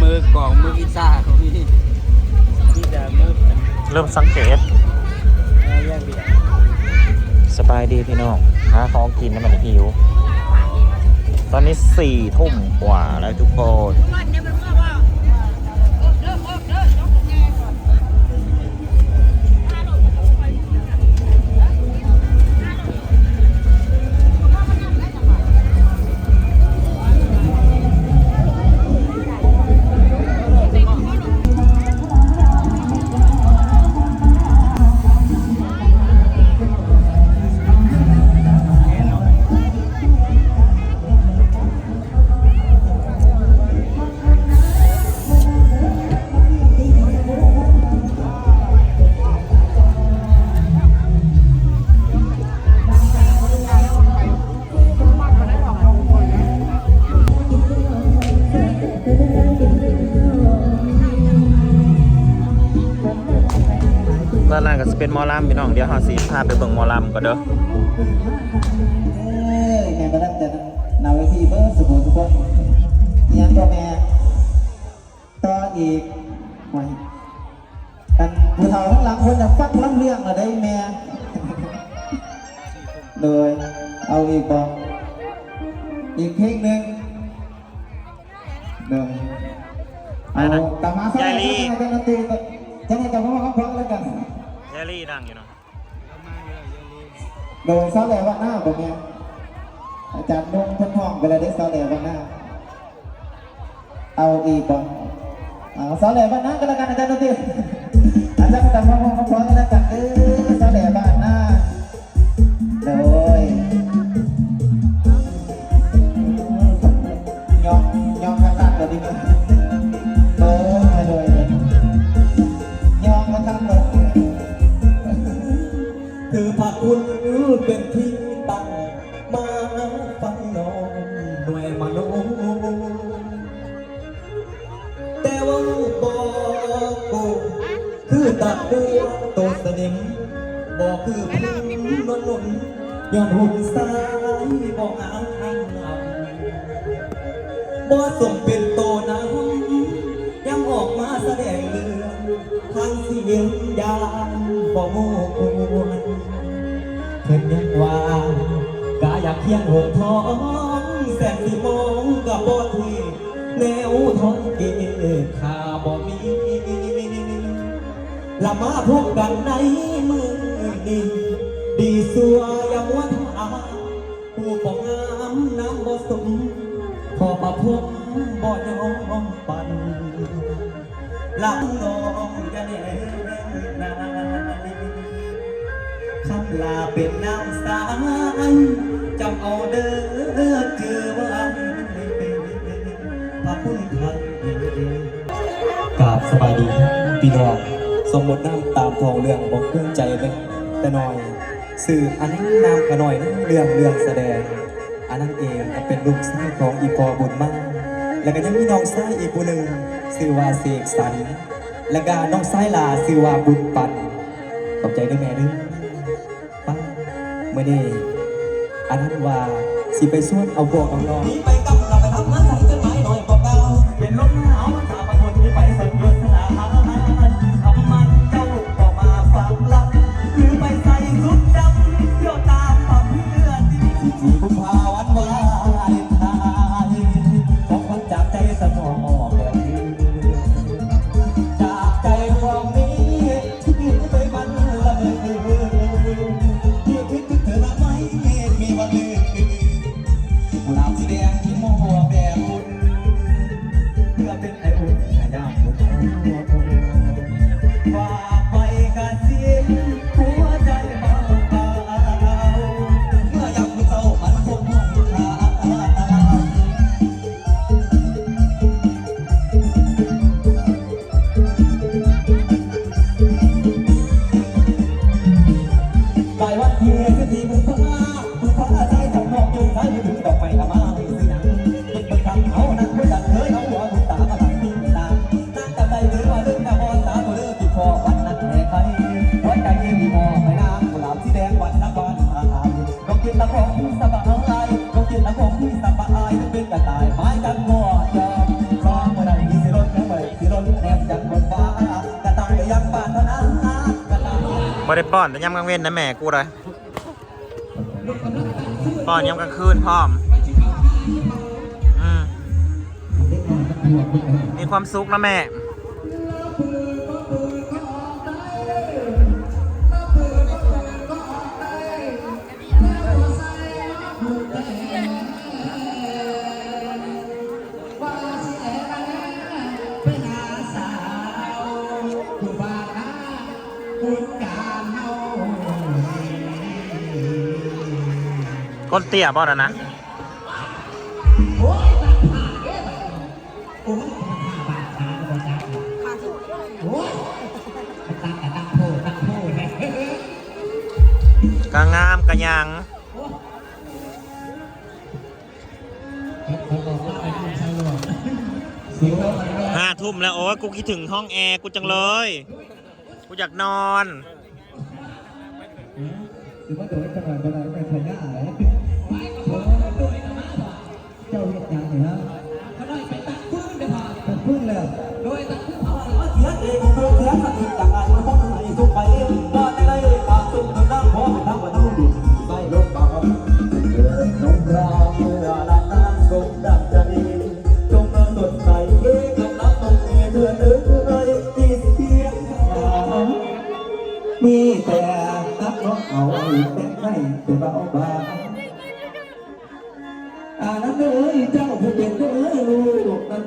มือกล่องมือกีตาร์เขาพี่ที่จะมือเริ่มสังเกตแยกเดียวสบายดีพี่น้องหาของกินแล้วมันหิว ตอนนี้สี่ทุ่มกว่าแล้วทุกคนานล่างก็จะเป็นหมอลำพี่น้องเดี๋ยวหาสีพาไปเบิ่งหมอลำก่อนเด้อเอ้ยแม่มาตั้งแต่นาเวทีเบอร์สุขุมทุกคนยังตัวแม่ต่ออีกไว้กันผู้เฒ่าทั้งหลังคนจะฟังลำเรื่องอะไรแม่โดยเอาอีกบอกอีกเพลงหนึ่งเดิมเอากลับมาสักหน่อยสักหน่อยจะนาทีจะนาทีจะมาพร้อมๆแล้วกัน เยลลี่นั่งอยู่เนาะโดยซาแลวันหน้าผมเนี่ยอาจารย์นุ่งท่านทองเวลาได้ซาแลวันหน้า เอาอีกบ่เอาซาแลวันหน้าก็แล้วกันอาจารย์นุ่นตีอาจารย์จำห้องห้องพร้อมกันแล้วกันเออ บอกอางทางหลังบ่สมเป็นโตน้ำยังออกมาแสดงเรื่องทางเสียงยามบ่โมควรเพิ่นยังว่ากาอยากเพียงหกท้องแสนสิมองกับบ่ที่แนวท้องเกข้าบ่มีละมาพบกันในมือนี้ดีสัวย่ามัวท่าผู้ มาพบบ่ยอมปันลำน้องอย่าแน่นายคำลาเป็นน้ำสายจำเอาเด้อเจอไว้พระคุณท่านกราบสบายดีพี่น้องสมมติน้ำตามทองเรื่องบอกเครื่องใจเลยแต่น้อยสื่ออันนั้นามกระหน่อยเรื่องเรื่องแสดง อันนั้นเองเป็นลูกชายของอีพอบุญมาก แล้วก็ยังมีน้องชายอีกผู้หนึ่งชื่อว่าเสกสรรและก็น้องชายลาชื่อว่าบุญปันขอบใจด้วยแม่เด้วยปังเมื่อนี้อันนั้นว่าสิไปส่วนเอาพวกน้องไปกำลังไปทำงานสั่งจดหมายหน่อยบอกเก่าเป็นลมหนาวมันสาบคนที่ไปสัญญาสนาทำมันเจ้าก็มาฟังลับหรือไปใส่ชุดดำเที่ยวตามปั๊มเพื่อนที่ที่กุมภาวันวา ที่สบายก็กินแลงที่สบายเป็นกระต่ายไม้กันงอยอมคงเมื่อใดมีสิรถแค่เม่อสิรถแนมจากบนฟ้ากระต่ายยังบ้านเท่านั้นกาได้ป้อนแต่ย่ำกลางเว้นนะแม่กูเลยป้อนย่ำกลางคืนพร้อมมีความสุขนะแม่ ก้นเตี้ยบ่นะนะกะงามกะยังห้าทุ่มแล้ว โอ้ยกูคิดถึงห้องแอร์กูจังเลย กูอยากนอน หรือว่าโดยจังหวัดอะไรเป็น เพื่เทียนสถิจากการมาพบกันในสุขไปว่าในไรปากสุขทางด้านพ่อเป็นทางวันนู้นไม่ลบบาเกิดนงรามเมื่อลานน้ำกงดังใจจงเมื่อสดใสเอ๊กำลังตรงเอเพื่อนเอ้ยที่เสียงมีแต่นักร้องเอาไว้แต่ให้แต่เบาบางอ่านั้นเอ้ยเจ้าผู้เป็นเอ้ยลูกนั้น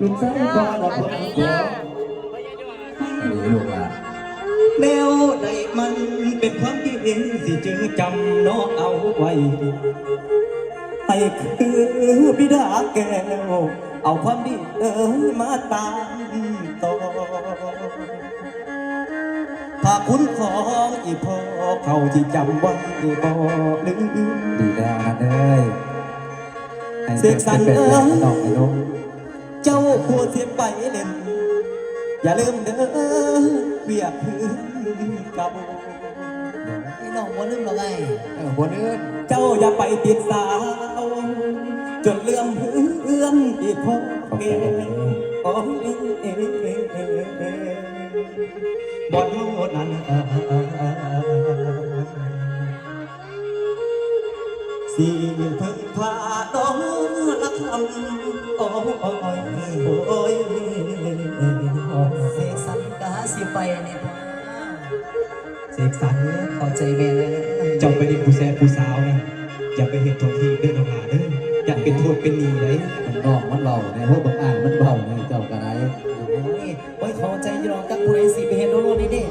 ลูกสาวบ้านเราค ความที่เองสิเจอจำน้อเอาไว้ให้คือบิดาแก้วเอาความดีเออมาตามต่อถ้าคุณของอีพ่อเขาที่จำไว้บ่ลืมดีแล้วนะเอ้ยเสกสรรเอ้ยน้องไอ้น้องเจ้าผู้เสียไปเล่น อย่าลืมเด้อเวียกพื้นก่า นี่น้องว่าลืมเราไงเออวันอื่นเจ้าอย่าไปติดสาว จนเลื่อมเพื่อนอีพ่อเอ๋โอ้ยบอดโลดนั้นสีเพิ่งพาดองละคำโอ้ยโอ้ยเสกสรรกะหาสิไปนี่พ่อ เสกสรรเข้าใจแม่เลยเจ้าไปเด็กผู้แซ่ผู้สาวนะอย่าไปเห็นตัวที่เดินเอาหาเด้ออยากเป็นโทษเป็นหนี้เลยมันนอกมันเบาในพวกบางอ่านมันเบาในเจ้ากระไรโอ้ยโอ้ยเข้าใจอยู่หรอกกับผู้ใดสิไปเห็นโดนนี่เด้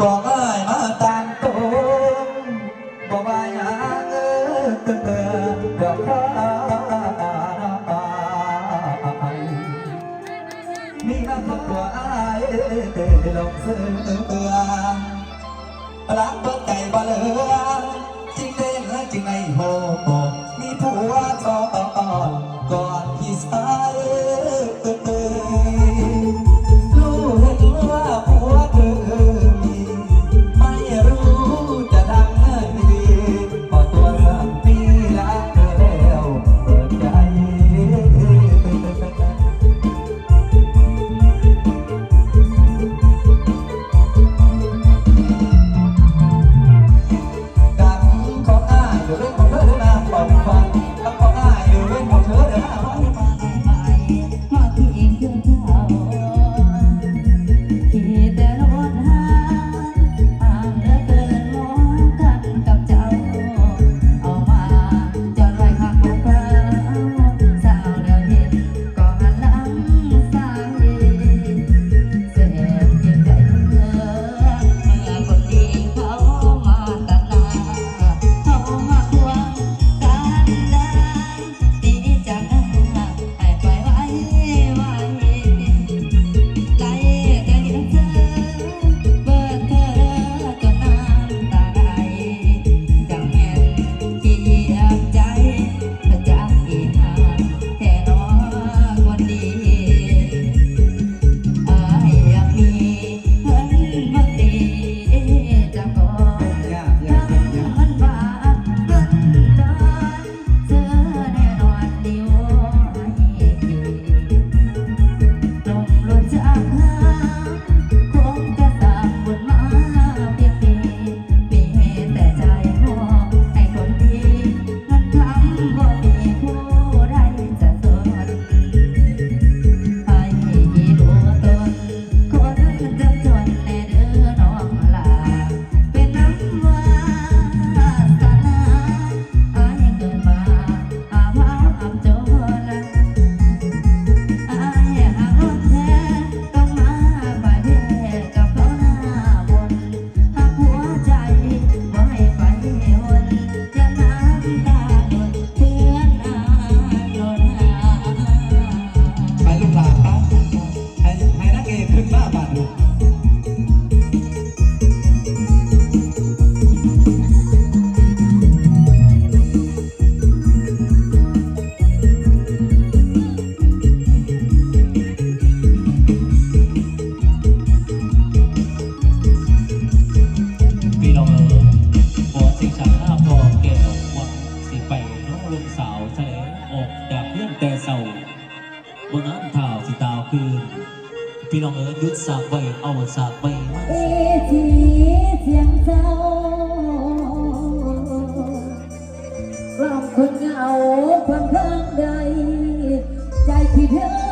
บอกเอ้ยมาตามตรงบอกว่าอย่างเออเออเดี๋ยวข้ามีน้ำตัวอายลงเสือ รักเบิกใจบ่เหลือจริงเด้อจริงในโหมี สากไปมาเอจีเสียงเศร้าลองคนเหงาความข้างใด ใจที่เธอ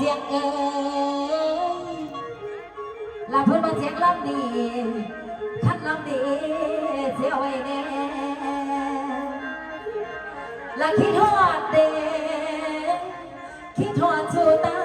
สียงเอ๋ยลาเพื่อนมาเสียงลำดีคัดลำดีเสียไว้แน่ลาคิดทอดเด็กคิดทอดชูตา